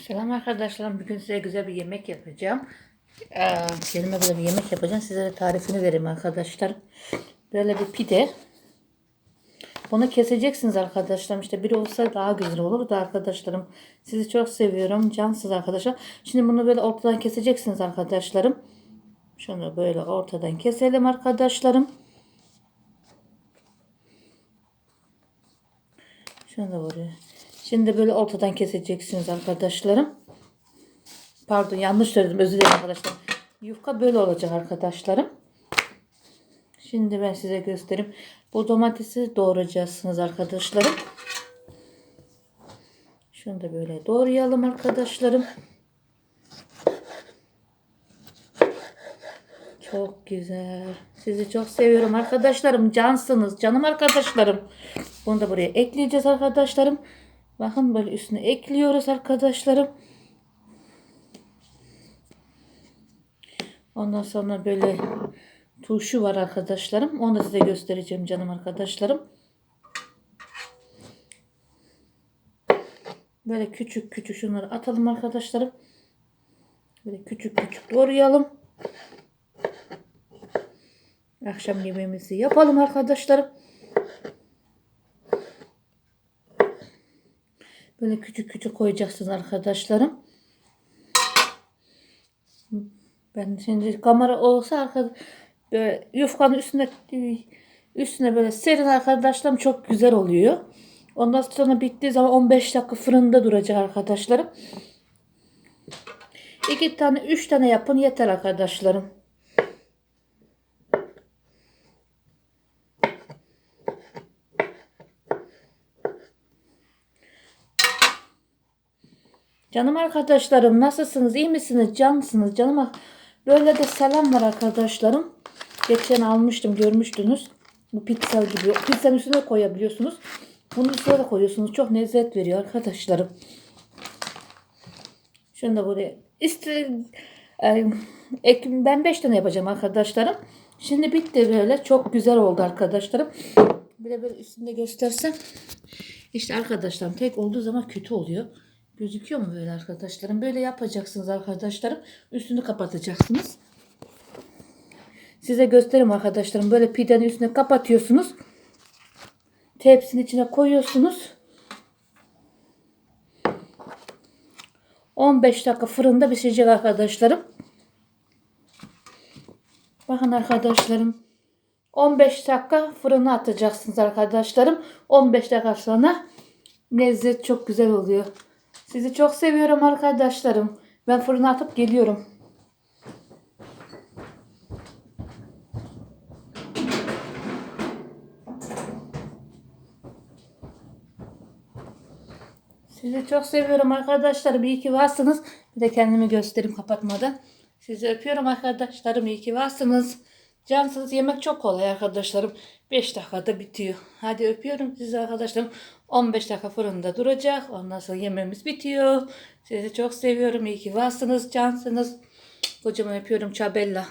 Selam arkadaşlarım. Bugün size güzel bir yemek yapacağım. Ee, kendime böyle bir yemek yapacağım. Size de tarifini vereyim arkadaşlar. Böyle bir pide. Bunu keseceksiniz arkadaşlarım. İşte biri olsa daha güzel olur da arkadaşlarım. Sizi çok seviyorum. Cansız arkadaşlar. Şimdi bunu böyle ortadan keseceksiniz arkadaşlarım. Şunu böyle ortadan keselim arkadaşlarım. Şunu da buraya. Şimdi böyle ortadan keseceksiniz arkadaşlarım. Pardon yanlış söyledim özür dilerim arkadaşlar. Yufka böyle olacak arkadaşlarım. Şimdi ben size göstereyim. Bu domatesi doğrayacaksınız arkadaşlarım. Şunu da böyle doğrayalım arkadaşlarım. Çok güzel. Sizi çok seviyorum arkadaşlarım. Cansınız. Canım arkadaşlarım. Bunu da buraya ekleyeceğiz arkadaşlarım. Bakın böyle üstüne ekliyoruz arkadaşlarım. Ondan sonra böyle turşu var arkadaşlarım. Onu da size göstereceğim canım arkadaşlarım. Böyle küçük küçük şunları atalım arkadaşlarım. Böyle küçük küçük doğrayalım. Akşam yemeğimizi yapalım arkadaşlarım. Böyle küçük küçük koyacaksınız arkadaşlarım. Ben şimdi kamera olsa arka böyle yufkanın üstüne üstüne böyle serin arkadaşlarım çok güzel oluyor. Ondan sonra bittiği zaman 15 dakika fırında duracak arkadaşlarım. İki tane, üç tane yapın yeter arkadaşlarım. Canım arkadaşlarım nasılsınız? iyi misiniz? Cansınız? Canım ar- böyle de selam var arkadaşlarım. Geçen almıştım görmüştünüz. Bu pizza gibi. Pizzanın üstüne koyabiliyorsunuz. Bunun üstüne de koyuyorsunuz. Çok lezzet veriyor arkadaşlarım. Şunu da buraya. İşte, e, ben 5 tane yapacağım arkadaşlarım. Şimdi bitti böyle. Çok güzel oldu arkadaşlarım. Bir de böyle üstünde göstersem. İşte arkadaşlarım tek olduğu zaman kötü oluyor. Gözüküyor mu böyle arkadaşlarım? Böyle yapacaksınız arkadaşlarım. Üstünü kapatacaksınız. Size göstereyim arkadaşlarım. Böyle pidenin üstüne kapatıyorsunuz. Tepsinin içine koyuyorsunuz. 15 dakika fırında pişecek arkadaşlarım. Bakın arkadaşlarım. 15 dakika fırına atacaksınız arkadaşlarım. 15 dakika sonra lezzet çok güzel oluyor. Sizi çok seviyorum arkadaşlarım. Ben fırına atıp geliyorum. Sizi çok seviyorum arkadaşlarım. İyi ki varsınız. Bir de kendimi göstereyim kapatmadan. Sizi öpüyorum arkadaşlarım. İyi ki varsınız. Cansınız. Yemek çok kolay arkadaşlarım. 5 dakikada bitiyor. Hadi öpüyorum sizi arkadaşlarım. 15 dakika fırında duracak. Ondan sonra yemeğimiz bitiyor. Sizi çok seviyorum. İyi ki varsınız. Cansınız. Kocaman öpüyorum. Çabella.